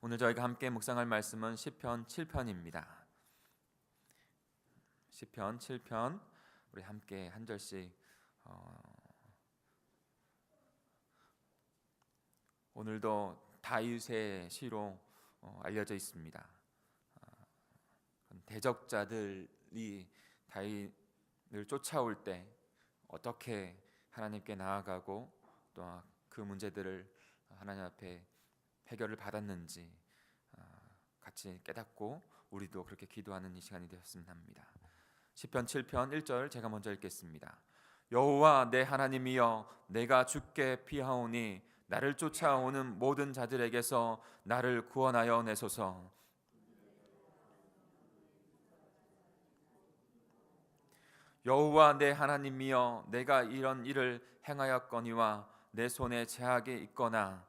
오늘 저희가 함께 묵상할 말씀은 시편 7편입니다. 시편 7편 우리 함께 한 절씩 어, 오늘도 다윗의 시로 어, 알려져 있습니다. 어, 대적자들이 다윗을 쫓아올 때 어떻게 하나님께 나아가고 또 그 문제들을 하나님 앞에 해결을 받았는지 아, 같이 깨닫고 우리도 그렇게 기도하는 이 시간이 되었으면 합니다. 시편 7편 1절 제가 먼저 읽겠습니다. 여호와 내 하나님이여 내가 주께 피하오니 나를 쫓아오는 모든 자들에게서 나를 구원하여 내소서. 여호와 내 하나님이여 내가 이런 일을 행하였거니와 내 손에 제약이 있거나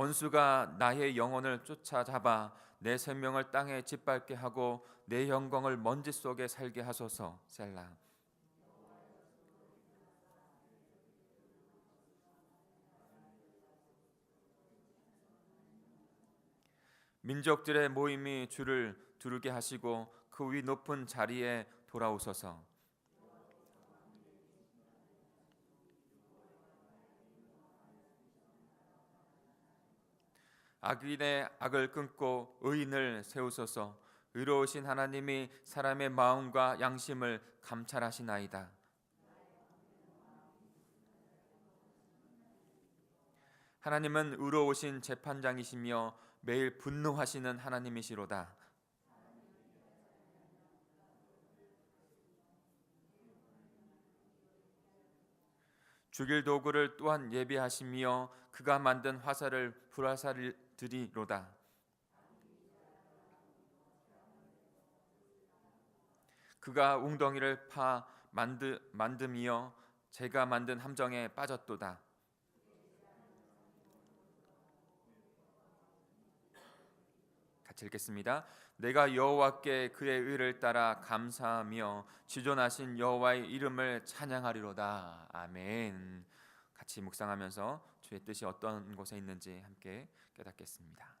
원수가 나의 영혼을 쫓아잡아 내 생명을 땅에 짓밟게 하고 내 영광을 먼지 속에 살게 하소서 셀라. 민족들의 모임이 주를 두르게 하시고 그 위 높은 자리에 돌아오소서 악인의 악을 끊고 의인을 세우소서 의로우신 하나님이 사람의 마음과 양심을 감찰하시나이다. 하나님은 의로우신 재판장이시며 매일 분노하시는 하나님이시로다. 죽일 도구를 또한 예비하시며 그가 만든 화살을 불화살 들이로다. 그가 웅덩이를 파 만드 만듦이여 제가 만든 함정에 빠졌도다. 같이 읽겠습니다. 내가 여호와께 그의 의를 따라 감사하며 지존하신 여호와의 이름을 찬양하리로다. 아멘. 같이 묵상하면서 주의 뜻이 어떤 곳에 있는지 함께 깨닫겠습니다.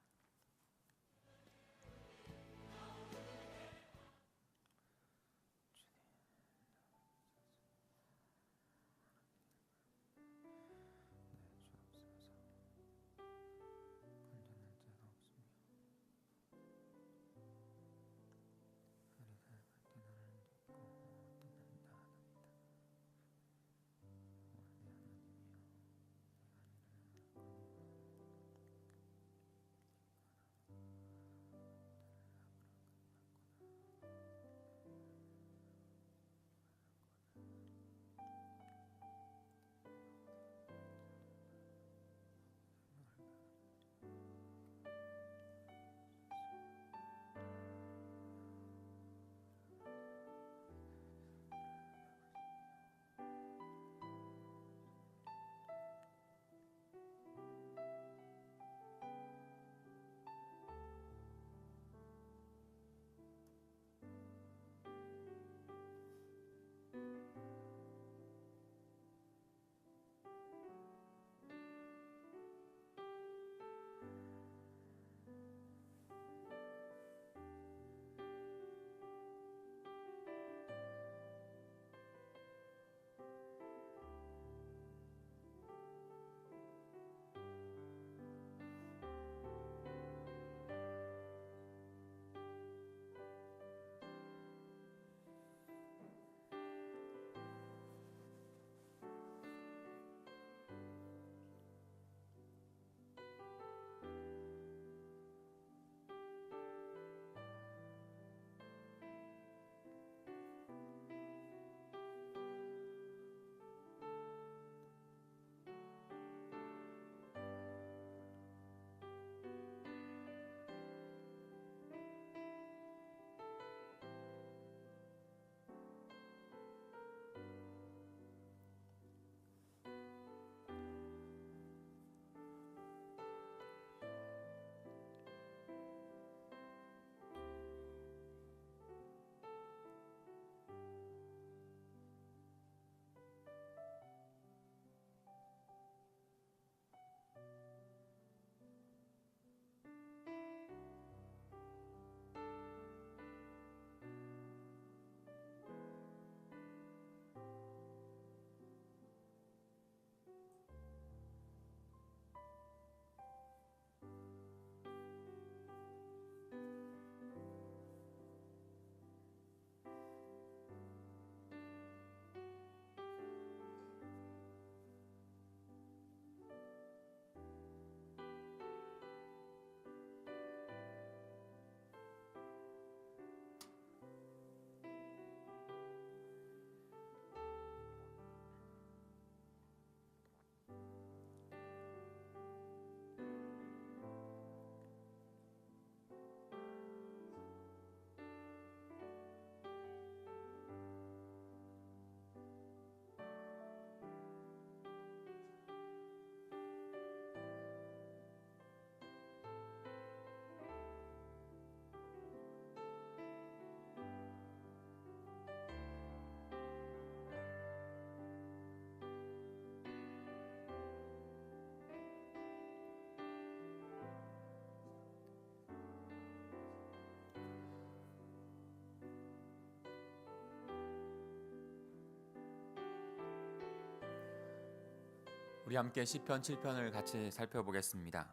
우리 함께 시편 7편을 같이 살펴보겠습니다.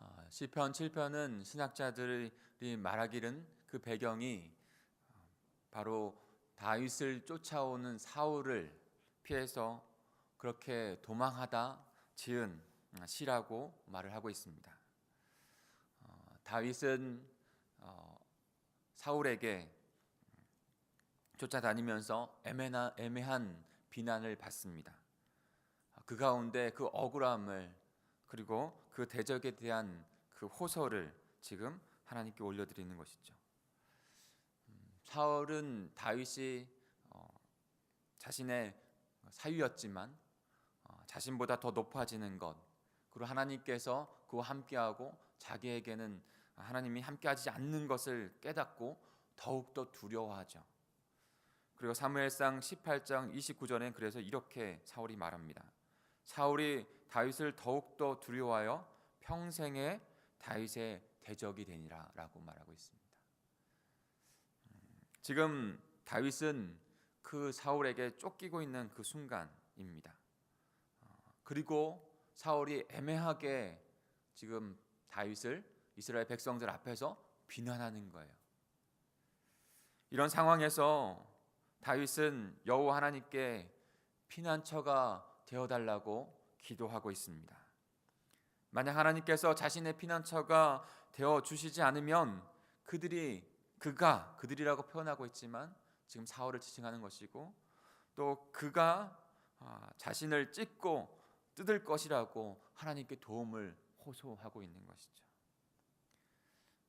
어, 시편 7편은 신학자들이 말하기는 그 배경이 어, 바로 다윗을 쫓아오는 사울을 피해서 그렇게 도망하다 지은 시라고 말을 하고 있습니다. 어, 다윗은 어, 사울에게 쫓아다니면서 애매한 비난을 받습니다. 그 가운데 그 억울함을 그리고 그 대적에 대한 그 호소를 지금 하나님께 올려드리는 것이죠. 음, 사울은 다윗이 어, 자신의 사유였지만 어, 자신보다 더 높아지는 것 그리고 하나님께서 그와 함께하고 자기에게는 하나님이 함께하지 않는 것을 깨닫고 더욱 더 두려워하죠. 그리고 사무엘상 18장 29절에 그래서 이렇게 사울이 말합니다. 사울이 다윗을 더욱더 두려워하여 평생에 다윗의 대적이 되니라라고 말하고 있습니다. 음, 지금 다윗은 그 사울에게 쫓기고 있는 그 순간입니다. 어, 그리고 사울이 애매하게 지금 다윗을 이스라엘 백성들 앞에서 비난하는 거예요. 이런 상황에서 다윗은 여호와 하나님께 피난처가 되어달라고 기도하고 있습니다. 만약 하나님께서 자신의 피난처가 되어 주시지 않으면 그들이 그가 그들이라고 표현하고 있지만 지금 사울을 지칭하는 것이고 또 그가 아, 자신을 찢고 뜯을 것이라고 하나님께 도움을 호소하고 있는 것이죠.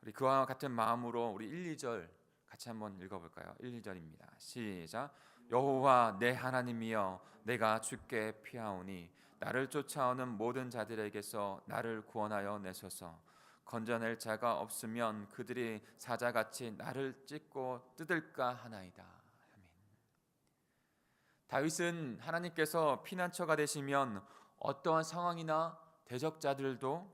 우리 그와 같은 마음으로 우리 1, 2절 같이 한번 읽어 볼까요? 1, 2절입니다. 시작. 여호와 내 하나님이여 내가 주께 피하오니 나를 쫓아오는 모든 자들에게서 나를 구원하여 내소서 건져낼 자가 없으면 그들이 사자같이 나를 찢고 뜯을까 하나이다. 아멘. 다윗은 하나님께서 피난처가 되시면 어떠한 상황이나 대적자들도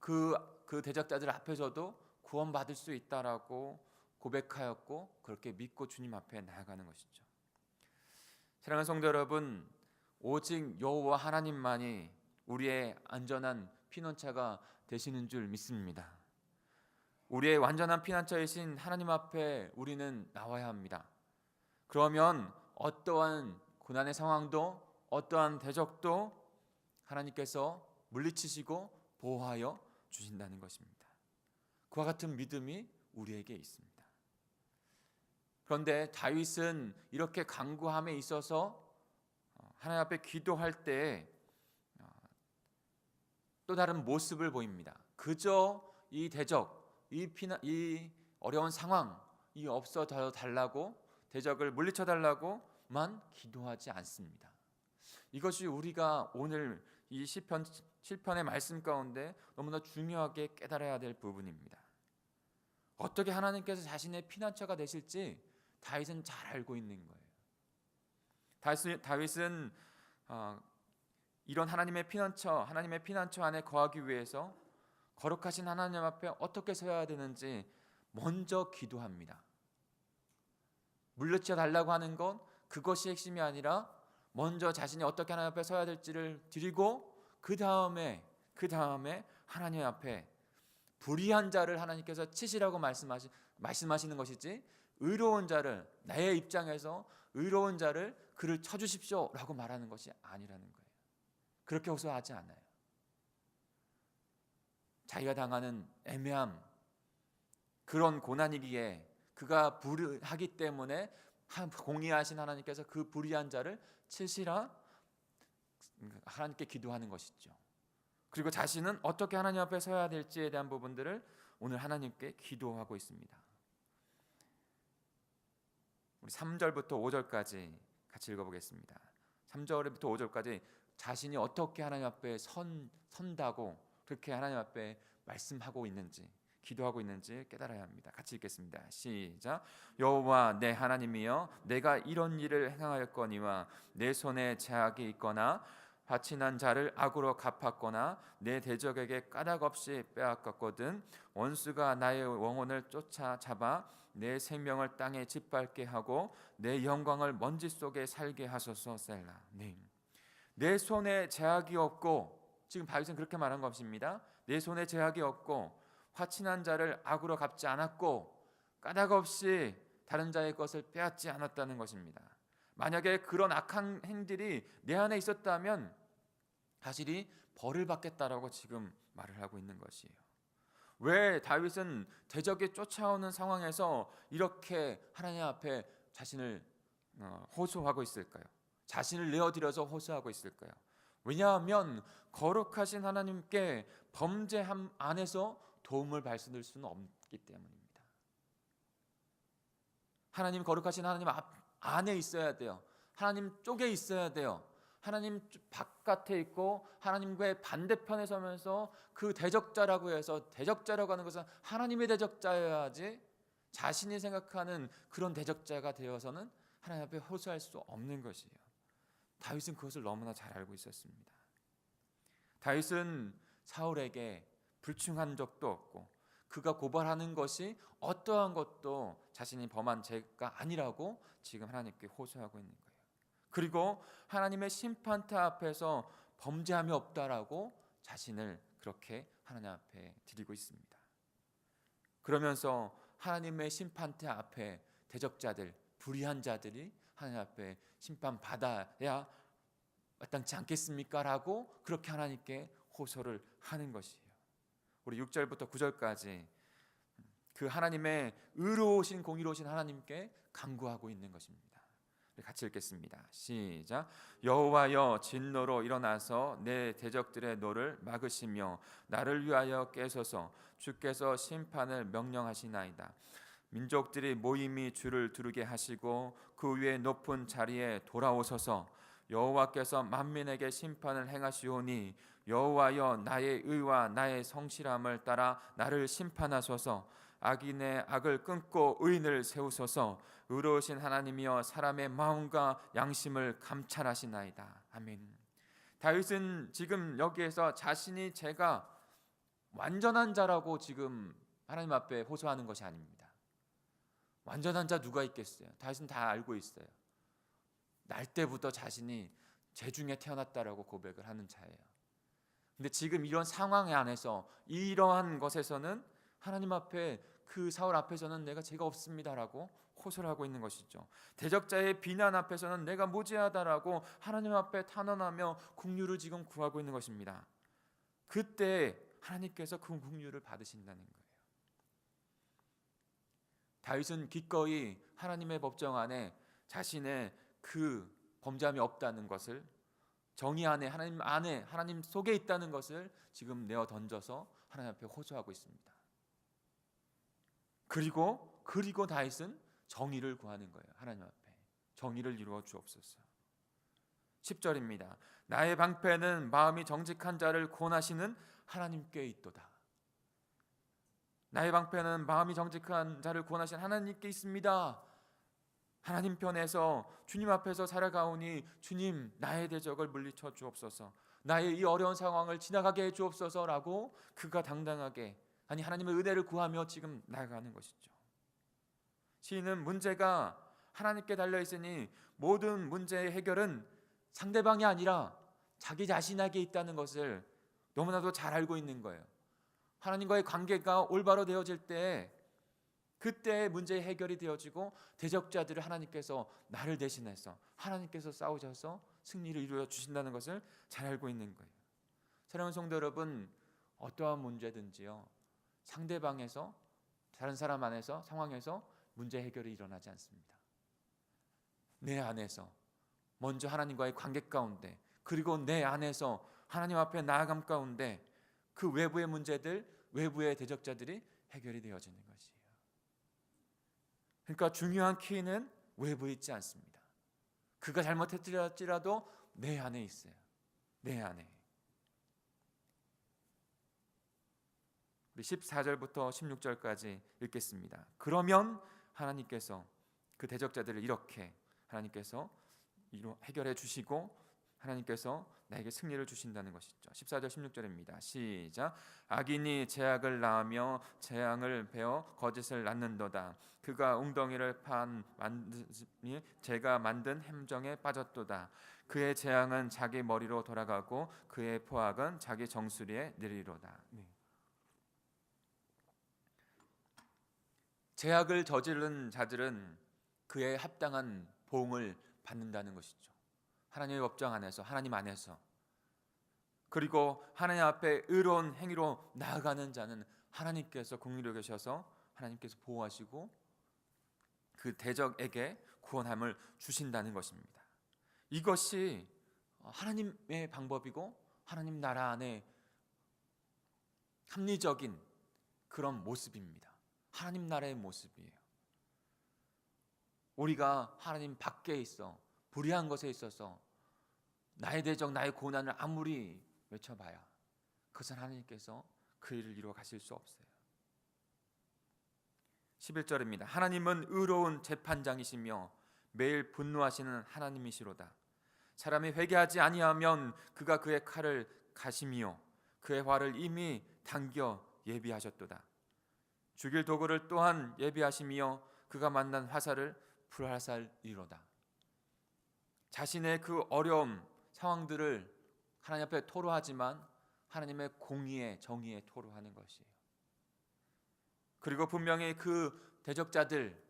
그, 그 대적자들 앞에서도 구원받을 수 있다라고 고백하였고 그렇게 믿고 주님 앞에 나아가는 것이죠. 사랑하는 성도 여러분, 오직 여호와 하나님만이 우리의 안전한 피난처가 되시는 줄 믿습니다. 우리의 완전한 피난처이신 하나님 앞에 우리는 나와야 합니다. 그러면 어떠한 고난의 상황도 어떠한 대적도 하나님께서 물리치시고 보호하여 주신다는 것입니다. 그와 같은 믿음이 우리에게 있습니다. 그런데 다윗은 이렇게 강구함에 있어서 어, 하나님 앞에 기도할 때또 어, 다른 모습을 보입니다. 그저 이 대적, 이 피나, 이 어려운 상황 이 없어 달라고 대적을 물리쳐 달라고만 기도하지 않습니다. 이것이 우리가 오늘 이 시편 7편의 말씀 가운데 너무나 중요하게 깨달아야 될 부분입니다. 어떻게 하나님께서 자신의 피난처가 되실지 다윗은 잘 알고 있는 거예요. 다윗은 어, 이런 하나님의 피난처, 하나님의 피난처 안에 거하기 위해서 거룩하신 하나님 앞에 어떻게 서야 되는지 먼저 기도합니다. 물리쳐 달라고 하는 건 그것이 핵심이 아니라 먼저 자신이 어떻게 하나님 앞에 서야 될지를 드리고 그 다음에 그 다음에 하나님 앞에 불의한 자를 하나님께서 치시라고 말씀하시, 말씀하시는 것이지 의로운 자를 나의 입장에서 의로운 자를 그를 쳐주십시오라고 말하는 것이 아니라는 거예요. 그렇게 호소하지 않아요. 자기가 당하는 애매함 그런 고난이기에 그가 불의하기 때문에 공의하신 하나님께서 그 불의한 자를 치시라 하나님께 기도하는 것이죠. 그리고 자신은 어떻게 하나님 앞에 서야 될지에 대한 부분들을 오늘 하나님께 기도하고 있습니다. 우리 3절부터 5절까지 같이 읽어보겠습니다. 3절부터 5절까지 자신이 어떻게 하나님 앞에 선, 선다고 그렇게 하나님 앞에 말씀하고 있는지 기도하고 있는지 깨달아야 합니다. 같이 읽겠습니다. 시작. 여호와 내 하나님이여 내가 이런 일을 행하였거니와 내 손에 제약이 있거나 바친한 자를 악으로 갚았거나 내 대적에게 까닭 없이 빼앗겼거든 원수가 나의 영혼을 쫓아 잡아 내 생명을 땅에 짓밟게 하고 내 영광을 먼지 속에 살게 하소서 셀라. 네. 내 손에 제약이 없고 지금 다윗은 그렇게 말한 것입니다. 내 손에 제약이 없고 화친한 자를 악으로 갚지 않았고 까닭 없이 다른 자의 것을 빼앗지 않았다는 것입니다. 만약에 그런 악한 행들이 내 안에 있었다면 사실이 벌을 받겠다라고 지금 말을 하고 있는 것이에요. 왜 다윗은 대적에 쫓아오는 상황에서 이렇게 하나님 앞에 자신을 어, 호소하고 있을까요? 자신을 내어드려서 호소하고 있을까요? 왜냐하면 거룩하신 하나님께 범죄함 안에서 도움을 받을 수는 없기 때문입니다. 하나님 거룩하신 하나님 앞, 안에 있어야 돼요. 하나님 쪽에 있어야 돼요. 하나님 바깥에 있고 하나님과의 반대편에 서면서 그 대적자라고 해서 대적자라고 하는 것은 하나님의 대적자여야지 자신이 생각하는 그런 대적자가 되어서는 하나님 앞에 호소할 수 없는 것이에요. 다윗은 그것을 너무나 잘 알고 있었습니다. 다윗은 사울에게 불충한 적도 없고 그가 고발하는 것이 어떠한 것도 자신이 범한 죄가 아니라고 지금 하나님께 호소하고 있는 거예요. 그리고 하나님의 심판대 앞에서 범죄함이 없다라고 자신을 그렇게 하나님 앞에 드리고 있습니다. 그러면서 하나님의 심판대 앞에 대적자들, 불의한 자들이 하나님 앞에 심판 받아야 마땅치 않겠습니까 라고 그렇게 하나님께 호소를 하는 것이에요. 우리 6절부터 9절까지 그 하나님의 의로우신 공의로우신 하나님께 간구하고 있는 것입니다. 같이 읽겠습니다. 시작. 여호와여 진노로 일어나서 내 대적들의 노를 막으시며 나를 위하여 깨소서 주께서 심판을 명령하시나이다. 민족들이 모임이 주를 두르게 하시고 그 위에 높은 자리에 돌아오소서 여호와께서 만민에게 심판을 행하시오니 여호와여 나의 의와 나의 성실함을 따라 나를 심판하소서 악인의 악을 끊고 의인을 세우소서. 의로우신 하나님이여 사람의 마음과 양심을 감찰하시나이다. 아멘. 다윗은 지금 여기에서 자신이 제가 완전한 자라고 지금 하나님 앞에 호소하는 것이 아닙니다. 완전한 자 누가 있겠어요? 다윗은 다 알고 있어요. 날 때부터 자신이 죄중에 태어났다라고 고백을 하는 자예요. 근데 지금 이런 상황 안에서 이러한 것에서는 하나님 앞에 그 사울 앞에서는 내가 죄가 없습니다라고 호소를 하고 있는 것이죠. 대적자의 비난 앞에서는 내가 무죄하다라고 하나님 앞에 탄원하며 국류를 지금 구하고 있는 것입니다. 그때 하나님께서 그 국류를 받으신다는 거예요. 다윗은 기꺼이 하나님의 법정 안에 자신의 그 범죄함이 없다는 것을 정의 안에 하나님 안에 하나님 속에 있다는 것을 지금 내어 던져서 하나님 앞에 호소하고 있습니다. 그리고 그리고 다윗은 정의를 구하는 거예요. 하나님 앞에 정의를 이루어 주옵소서. 10절입니다. 나의 방패는 마음이 정직한 자를 권하시는 하나님께 있도다. 나의 방패는 마음이 정직한 자를 권하시는 하나님께 있습니다. 하나님 편에서 주님 앞에서 살아가오니 주님 나의 대적을 물리쳐 주옵소서. 나의 이 어려운 상황을 지나가게 해 주옵소서라고 그가 당당하게 아니 하나님의 은혜를 구하며 지금 나아가는 것이죠. 시인은 문제가 하나님께 달려 있으니 모든 문제의 해결은 상대방이 아니라 자기 자신에게 있다는 것을 너무나도 잘 알고 있는 거예요. 하나님과의 관계가 올바로 되어질 때 그때 문제의 해결이 되어지고 대적자들을 하나님께서 나를 대신해서 하나님께서 싸우셔서 승리를 이루어 주신다는 것을 잘 알고 있는 거예요. 사랑하는 성도 여러분, 어떠한 문제든지요. 상대방에서 다른 사람 안에서 상황에서 문제 해결이 일어나지 않습니다. 내 안에서 먼저 하나님과의 관계 가운데 그리고 내 안에서 하나님 앞에 나아감 가운데 그 외부의 문제들, 외부의 대적자들이 해결이 되어지는 것이에요. 그러니까 중요한 키는 외부에 있지 않습니다. 그가 잘못했더라도 내 안에 있어요. 내 안에. 우리 14절부터 16절까지 읽겠습니다. 그러면 하나님께서 그 대적자들을 이렇게 하나님께서 해결해 주시고 하나님께서 나에게 승리를 주신다는 것이죠. 14절 16절입니다. 시작. 악인이 죄악을 낳으며 재앙을 베어 거짓을 낳는도다. 그가 웅덩이를 판 만드니 제가 만든 함정에 빠졌도다. 그의 재앙은 자기 머리로 돌아가고 그의 포악은 자기 정수리에 내리로다. 네. 죄악을 저지른 자들은 그에 합당한 보응을 받는다는 것이죠. 하나님의 법정 안에서 하나님 안에서 그리고 하나님 앞에 의로운 행위로 나아가는 자는 하나님께서 공의로 계셔서 하나님께서 보호하시고 그 대적에게 구원함을 주신다는 것입니다. 이것이 하나님의 방법이고 하나님 나라 안에 합리적인 그런 모습입니다. 하나님 나라의 모습이에요. 우리가 하나님 밖에 있어 불의한 것에 있어서 나의 대적 나의 고난을 아무리 외쳐봐야 그것은 하나님께서 그 일을 이루어 가실 수 없어요. 11절입니다. 하나님은 의로운 재판장이시며 매일 분노하시는 하나님이시로다. 사람이 회개하지 아니하면 그가 그의 칼을 가심이요 그의 화를 이미 당겨 예비하셨도다. 죽일 도구를 또한 예비하심이요 그가 만난 화살을 불화살이로다. 자신의 그 어려움 상황들을 하나님 앞에 토로하지만 하나님의 공의의 정의에 토로하는 것이에요. 그리고 분명히 그 대적자들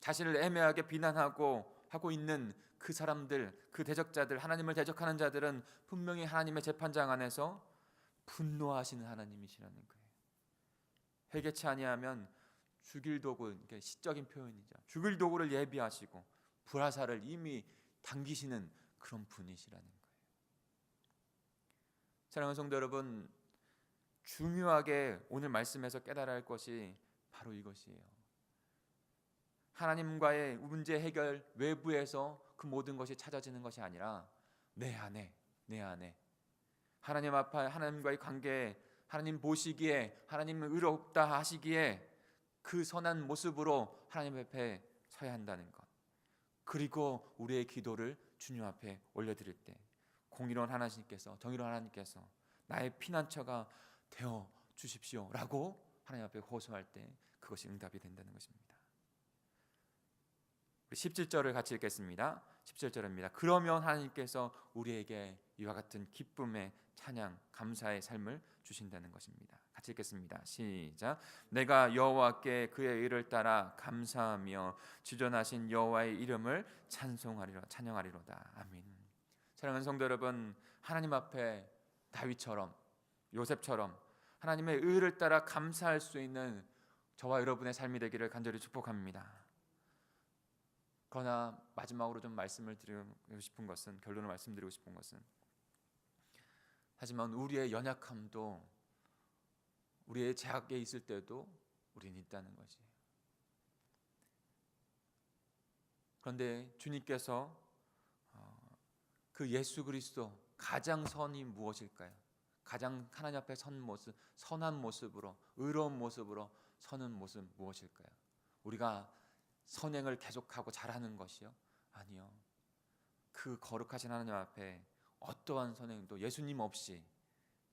자신을 애매하게 비난하고 하고 있는 그 사람들, 그 대적자들, 하나님을 대적하는 자들은 분명히 하나님의 재판장 안에서 분노하시는 하나님이시라는 거예요. 회개치 아니하면 죽일 도구, 시적인 표현이죠. 죽일 도구를 예비하시고 불화살을 이미 당기시는 그런 분이시라는 거예요. 사랑하는 성도 여러분, 중요하게 오늘 말씀에서 깨달아야 할 것이 바로 이것이에요. 하나님과의 문제 해결 외부에서 그 모든 것이 찾아지는 것이 아니라 내 안에, 내 안에 하나님 앞에 하나님과의 관계에 하나님 보시기에 하나님 의롭다 하시기에 그 선한 모습으로 하나님 앞에 서야 한다는 것. 그리고 우리의 기도를 주님 앞에 올려드릴 때 공의로운 하나님께서 정의로운 하나님께서 나의 피난처가 되어 주십시오라고 하나님 앞에 호소할 때 그것이 응답이 된다는 것입니다. 17절을 같이 읽겠습니다. 17절입니다. 그러면 하나님께서 우리에게 이와 같은 기쁨의 찬양, 감사의 삶을 주신다는 것입니다. 같이 읽겠습니다. 시작. 내가 여호와께 그의 일을 따라 감사하며 주전하신 여호와의 이름을 찬송하리라 찬양하리로다. 아멘. 사랑하는 성도 여러분, 하나님 앞에 다윗처럼 요셉처럼 하나님의 의를 따라 감사할 수 있는 저와 여러분의 삶이 되기를 간절히 축복합니다. 그러나 마지막으로 좀 말씀을 드리고 싶은 것은 결론을 말씀드리고 싶은 것은 하지만 우리의 연약함도 우리의 제약에 있을 때도 우리는 있다는 것이에요. 그런데 주님께서 어, 그 예수 그리스도 가장 선이 무엇일까요? 가장 하나님 앞에 선 모습, 선한 모습으로 의로운 모습으로 서는 모습 무엇일까요? 우리가 선행을 계속하고 잘하는 것이요? 아니요. 그 거룩하신 하나님 앞에 어떠한 선행도 예수님 없이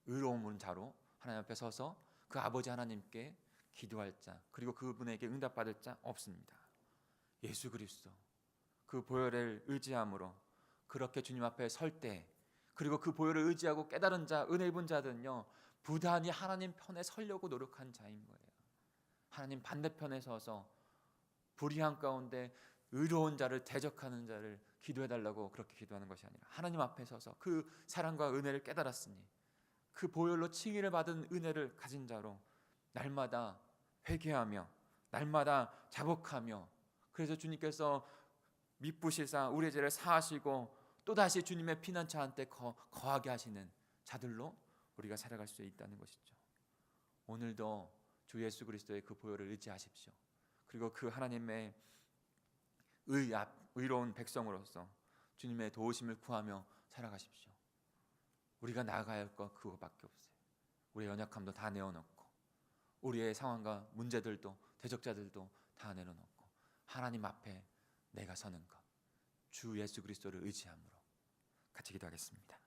의로운 자로 하나님 앞에 서서 그 아버지 하나님께 기도할 자 그리고 그분에게 응답받을 자 없습니다. 예수 그리스도 그 보혈을 의지함으로 그렇게 주님 앞에 설 때 그리고 그 보혈을 의지하고 깨달은 자 은혜 입은 자들은요 부단히 하나님 편에 서려고 노력한 자인 거예요. 하나님 반대편에 서서 불의한 가운데 의로운 자를 대적하는 자를 기도해 달라고 그렇게 기도하는 것이 아니라 하나님 앞에 서서 그 사랑과 은혜를 깨달았으니 그 보혈로 칭의를 받은 은혜를 가진 자로 날마다 회개하며 날마다 자복하며 그래서 주님께서 미쁘시사 우리의 죄를 사하시고 또다시 주님의 피난처 한테 거, 거하게 하시는 자들로 우리가 살아갈 수 있다는 것이죠. 오늘도 주 예수 그리스도의 그 보혈을 의지하십시오. 그리고 그 하나님의 의, 의로운 백성으로서 주님의 도우심을 구하며 살아가십시오. 우리가 나아가야 할 것 그거밖에 없어요. 우리의 연약함도 다 내어놓고 우리의 상황과 문제들도 대적자들도 다 내려놓고 하나님 앞에 내가 서는 것. 주 예수 그리스도를 의지함으로 같이 기도하겠습니다.